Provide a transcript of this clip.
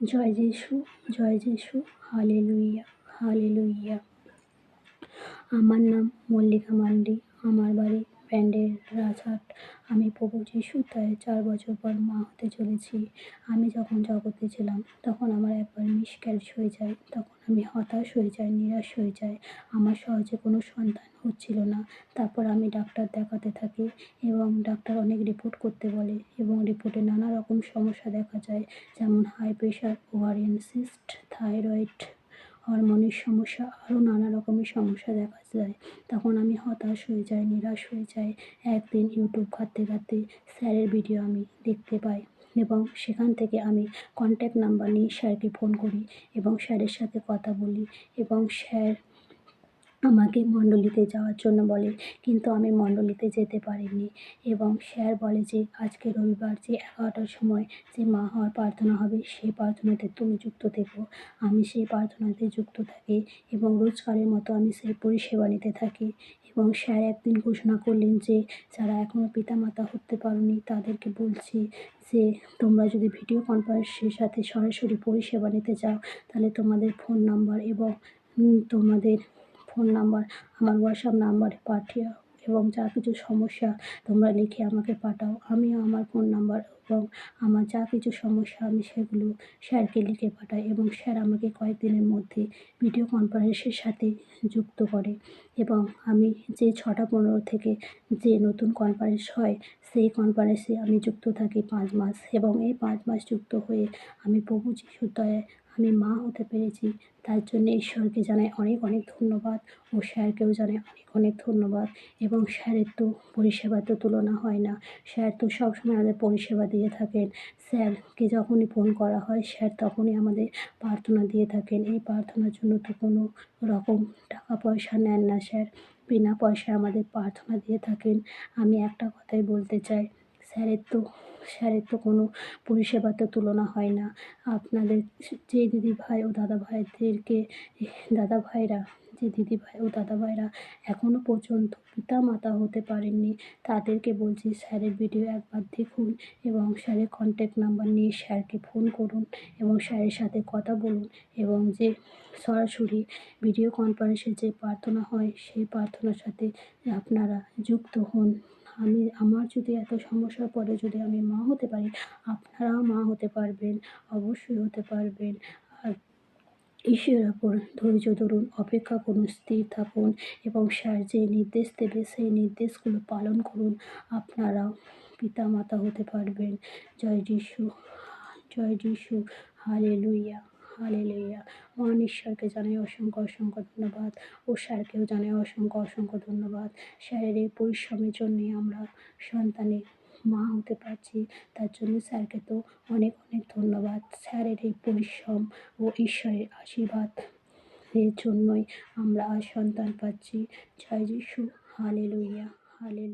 জয় যিশু জয় যিশু হালে লুইয়া হালে লুইয়া আমার নাম মল্লিকা মান্ডি আমার বাড়ি ব্যান্ডের রাজহাট। আমি প্রভু যিশু, তাই চার বছর পর মা হতে চলেছি। আমি যখন জগতে ছিলাম, তখন আমার একবার মিসক্যারেজ হয়ে যায়। তখন আমি হতাশ হয়ে যাই, নিরাশ হয়ে যাই। আমার সহজে কোনো সন্তান হচ্ছিল না। তারপর আমি ডাক্তার দেখাতে থাকি এবং ডাক্তার অনেক রিপোর্ট করতে বলে এবং রিপোর্টে নানা রকম সমস্যা দেখা যায়, যেমন high pressure ovarian cyst thyroid হরমোনের সমস্যা আরও নানা রকমের সমস্যা দেখা যায়। তখন আমি হতাশ হয়ে যাই, নিরাশ হয়ে যাই। একদিন ইউটিউব ঘাঁটতে ঘাঁটতে স্যারের ভিডিও আমি দেখতে পাই এবং সেখান থেকে আমি কন্ট্যাক্ট নাম্বার নিয়ে স্যারকে ফোন করি এবং স্যারের সাথে কথা বলি এবং স্যার আমাকে মণ্ডলীতে যাওয়ার জন্য বলে, কিন্তু আমি মণ্ডলীতে যেতে পারিনি। এবং স্যার বলে যে, আজকে রবিবার যে এগারোটার সময় যে মা হওয়ার প্রার্থনা হবে, সেই প্রার্থনাতে তুমি যুক্ত থেকো। আমি সেই প্রার্থনাতে যুক্ত থাকি এবং রোজকারের মতো আমি সেই পরিষেবা নিতে থাকি। এবং স্যার একদিন ঘোষণা করলেন যে, যারা এখনও পিতামাতা হতে পারোনি, তাদেরকে বলছি যে, তোমরা যদি ভিডিও কনফারেন্সের সাথে সরাসরি পরিষেবা নিতে চাও, তাহলে তোমাদের ফোন নাম্বার এবং তোমাদের ফোন নাম্বার, আমার হোয়াটসঅ্যাপ নাম্বারে পাঠিয়ে এবং যা কিছু সমস্যা তোমরা লিখে আমাকে পাঠাও। আমিও আমার ফোন নাম্বার এবং আমার যা কিছু সমস্যা আমি সেগুলো স্যারকে লিখে পাঠাই এবং স্যার আমাকে কয়েকদিনের মধ্যে ভিডিও কনফারেন্সের সাথে যুক্ত করে এবং আমি যে ছটা পনেরো থেকে যে নতুন কনফারেন্স হয়, সেই কনফারেন্সে আমি যুক্ত থাকি পাঁচ মাস এবং এই পাঁচ মাস যুক্ত হয়ে আমি প্রভু যিশুর আমি মা হতে পেরেছি। তার জন্য ঈশ্বরকে জানাই অনেক অনেক ধন্যবাদ ও স্যারকেও জানাই অনেক অনেক ধন্যবাদ। এবং স্যারের তো পরিষেবার তো তুলনা হয় না। স্যার তো সবসময় আমাদের পরিষেবা দিয়ে থাকেন। স্যারকে যখনই ফোন করা হয়, স্যার তখনই আমাদের প্রার্থনা দিয়ে থাকেন। এই প্রার্থনার জন্য তো কোনো রকম টাকা পয়সা নেন না স্যার। বিনা পয়সায় আমাদের প্রার্থনা দিয়ে থাকেন। আমি একটা কথাই বলতে চাই। স্যারের তো স্যারের তো কোনো পরিষেবার তো তুলনা হয় না। আপনাদের যে দিদি ভাই ও দাদা ভাইদেরকে, দাদা ভাইরা, যে দিদি ভাই ও দাদা ভাইরা এখনও পর্যন্ত পিতা মাতা হতে পারেননি, তাদেরকে বলছি স্যারের ভিডিও একবার দেখুন এবং স্যারের কন্ট্যাক্ট নাম্বার নিয়ে স্যারকে ফোন করুন এবং স্যারের সাথে কথা বলুন এবং যে সরাসরি ভিডিও কনফারেন্সে যে প্রার্থনা হয়, সেই প্রার্থনার সাথে আপনারা যুক্ত হন। আমি, আমার যদি এত সমস্যার পরে যদি আমি মা হতে পারি, আপনারাও মা হতে পারবেন, অবশ্যই হতে পারবেন। আর ঈশ্বরের ওপর ধৈর্য ধরুন, অপেক্ষা করুন, স্থির থাকুন এবং স্যার যে নির্দেশ দেবে, সেই নির্দেশগুলো পালন করুন। আপনারাও পিতা মাতা হতে পারবেন। জয় যিশু জয় যিশু হালে লুইয়া হালে লুইয়া মহান ঈশ্বরকে জানাই অসংখ্য অসংখ্য ধন্যবাদ। ও স্যারকেও জানাই অসংখ্য অসংখ্য ধন্যবাদ। স্যারের এই পরিশ্রমের জন্যে আমরা সন্তানের মা হতে পারছি। তার জন্য স্যারকে তো অনেক অনেক ধন্যবাদ। স্যারের এই পরিশ্রম ও ঈশ্বরের আশীর্বাদ এর জন্যই আমরা আজ সন্তান পাচ্ছি। জয় যিশু। হালে লুইয়া হালে